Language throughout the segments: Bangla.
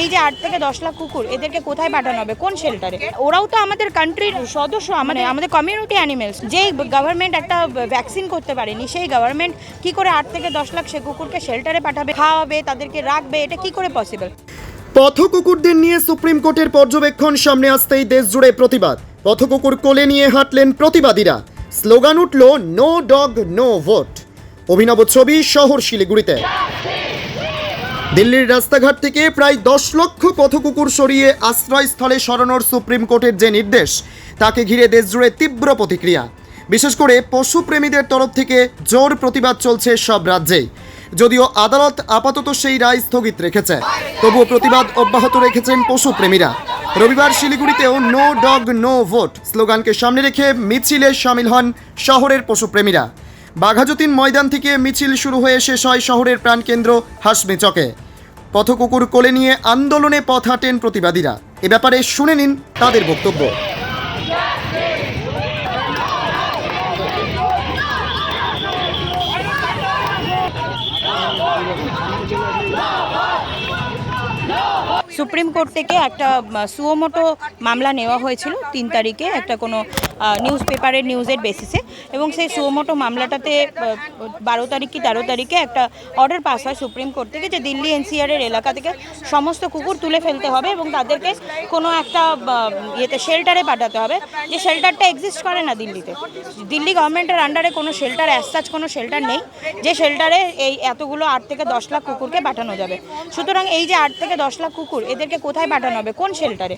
এই যে আট থেকে দশ লাখ কুকুর, এদেরকে কোথায় পাঠানো হবে? কোন শেল্টারে ওরাও তো আমাদের কান্ট্রির সদস্য মানে আমাদের কমিউনিটি অ্যানিমেলস যেই গভর্নমেন্ট একটা ভ্যাকসিন করতে পারেনি, সেই গভর্নমেন্ট কি করে আট থেকে দশ লাখ সে কুকুরকে শেল্টারে পাঠাবে, খাওয়াবে, তাদেরকে রাখবে? এটা কি করে পসিবল পথ কুকুরদের নিয়ে সুপ্রিম কোর্টের পর্যবেক্ষণ, সামনে আসতেই দেশ জুড়ে প্রতিবাদ। পথ কুকুর কোলে নিয়ে হাঁটলেন প্রতিবাদীরা। স্লোগান উঠল নো ডগ নো ভোট অভিনব ছবি শহর শিলিগুড়িতে। দিল্লির রাস্তাঘাট থেকে প্রায় দশ লক্ষ পথকুকুর সরিয়ে আশ্রয়স্থলে সরানোর সুপ্রিম কোর্টের যে নির্দেশ, তাকে ঘিরে দেশজুড়ে তীব্র প্রতিক্রিয়া। বিশেষ করে পশুপ্রেমীদের তরফ থেকে জোর প্রতিবাদ চলছে সব রাজ্যেই। যদিও আদালত আপাতত সেই রায় স্থগিত রেখেছে, তবুও প্রতিবাদ অব্যাহত রেখেছেন পশুপ্রেমীরা। রবিবার শিলিগুড়িতেও নো ডগ, নো ভোট স্লোগানকে সামনে রেখে মিছিলে সামিল হন শহরের পশুপ্রেমীরা। বাঘাযতীন ময়দান থেকে মিছিল শুরু হয়ে শেষ হয় শহরের প্রাণকেন্দ্র হাসমি চকে পথকুকুর কোলে নিয়ে আন্দোলনে পথ হাঁটেন প্রতিবাদীরা। এ ব্যাপারে শুনে নিন তাদের বক্তব্য। সুপ্রিম কোর্ট থেকে একটা সুয়োমোটো মামলা নেওয়া হয়েছিল তিন তারিখে। একটা কোনো নিউজ পেপারের নিউজের বেসিসে এবং সেই সুয়োমোটো মামলাটাতে বারো তারিখ কি তেরো তারিখে একটা অর্ডার পাস হয় সুপ্রিম কোর্ট থেকে, যে দিল্লি এনসিআরের এলাকা থেকে সমস্ত কুকুর তুলে ফেলতে হবে এবং তাদেরকে কোনো একটা ইয়েতে শেল্টারে পাঠাতে হবে। যে শেল্টারটা এক্সিস্ট করে না দিল্লিতে। দিল্লি গভর্নমেন্টের আন্ডারে কোনো শেল্টার অ্যাজ কোনো শেল্টার নেই। যে শেল্টারে এই এতগুলো আট থেকে দশ লাখ কুকুরকে পাঠানো যাবে। সুতরাং এই যে আট থেকে দশ লাখ কুকুর এদেরকে কোথায় পাঠানো হবে? কোন শেল্টারে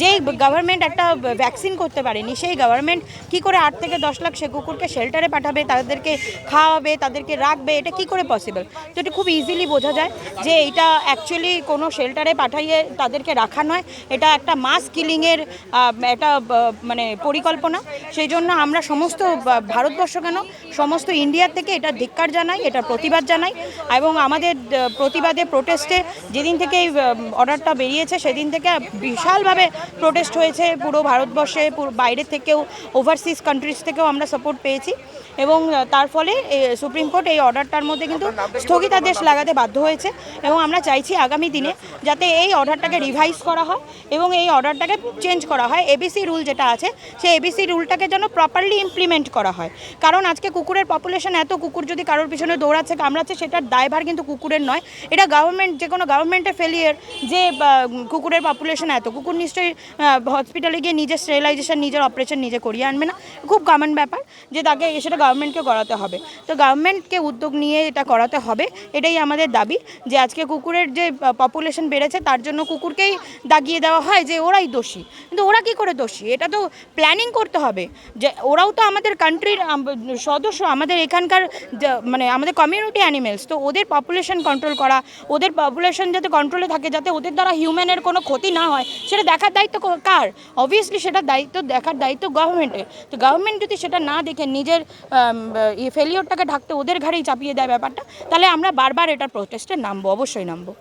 যেই গভর্নমেন্ট একটা ভ্যাকসিন করতে পারেনি, সেই গভর্নমেন্ট কি করে আট থেকে দশ লাখ সে কুকুরকে শেল্টারে পাঠাবে, তাদেরকে খাওয়াবে, তাদেরকে রাখবে, এটা কি করে পসিবল তো এটা খুব ইজিলি বোঝা যায় যে এটা অ্যাকচুয়ালি কোনো শেল্টারে পাঠাইয়ে তাদেরকে রাখা নয়। এটা একটা মাস কিলিংয়ের একটা মানে পরিকল্পনা। সেই জন্য আমরা সমস্ত ভারতবর্ষ কেন, সমস্ত ইন্ডিয়ার থেকে এটা ধিক্কার জানাই, এটা প্রতিবাদ জানাই এবং আমাদের প্রতিবাদে প্রোটেস্টে যেদিন থেকে এই অর্ডারটা বেরিয়েছে, সেদিন থেকে বিশালভাবে প্রোটেস্ট হয়েছে পুরো ভারতবর্ষে বাইরে থেকেও। ওভারসিজ কান্ট্রিজ থেকেও আমরা সাপোর্ট পেয়েছি এবং তার ফলে সুপ্রিম কোর্ট এই অর্ডারটার মধ্যে কিন্তু স্থগিতাদেশ লাগাতে বাধ্য হয়েছে এবং আমরা চাইছি আগামী দিনে যাতে এই অর্ডারটাকে রিভাইজ করা হয় এবং এই অর্ডারটাকে চেঞ্জ করা হয়। এবিসি রুল যেটা আছে সেই এবিসি রুলটাকে যেন প্রপারলি ইমপ্লিমেন্ট করা হয়। কারণ আজকে কুকুরের পপুলেশন এত কুকুর যদি কারোর পিছনে দৌড়াচ্ছে কামড়াচ্ছে সেটার দায়ভার কিন্তু কুকুরের নয়। এটা গভর্নমেন্ট যে কোনো গভর্নমেন্টের ফেলিয়ার যে কুকুরের পপুলেশন এত কুকুর নিশ্চয়ই হসপিটালে গিয়ে নিজের স্টেরিলাইজেশন নিজের অপারেশন নিজে করিয়ে আনবে না। খুব কমন ব্যাপার যে তাকে সেটা গভর্নমেন্টকে করাতে হবে। তো গভর্নমেন্টকে উদ্যোগ নিয়ে এটা করাতে হবে, এটাই আমাদের দাবি যে আজকে কুকুরের যে পপুলেশন বেড়েছে তার জন্য কুকুরকেই দাগিয়ে দেওয়া হয় যে ওরাই দোষী। কিন্তু ওরা কি করে দোষী? এটা তো প্ল্যানিং করতে হবে। যে ওরাও তো আমাদের কান্ট্রির সদস্য, আমাদের এখানকার মানে আমাদের কমিউনিটি অ্যানিমেলস তো ওদের পপুলেশন কন্ট্রোল করা, ওদের পপুলেশন যাতে কন্ট্রোলে থাকে, যাতে ওদের দ্বারা হিউম্যানের কোনো ক্ষতি না হয়, সেটা দেখার দায়িত্ব কার? অবভিয়াসলি সেটা দায়িত্ব, দেখার দায়িত্ব গভর্নমেন্টের তো গভর্নমেন্ট যদি সেটা না দেখে নিজের ফেলিওরটাকে ঢাকতে ওদের ঘাড়েই চাপিয়ে দেয় ব্যাপারটা, তাহলে আমরা বারবার এটা প্রোটেস্টে নামবো, অবশ্যই নামবো।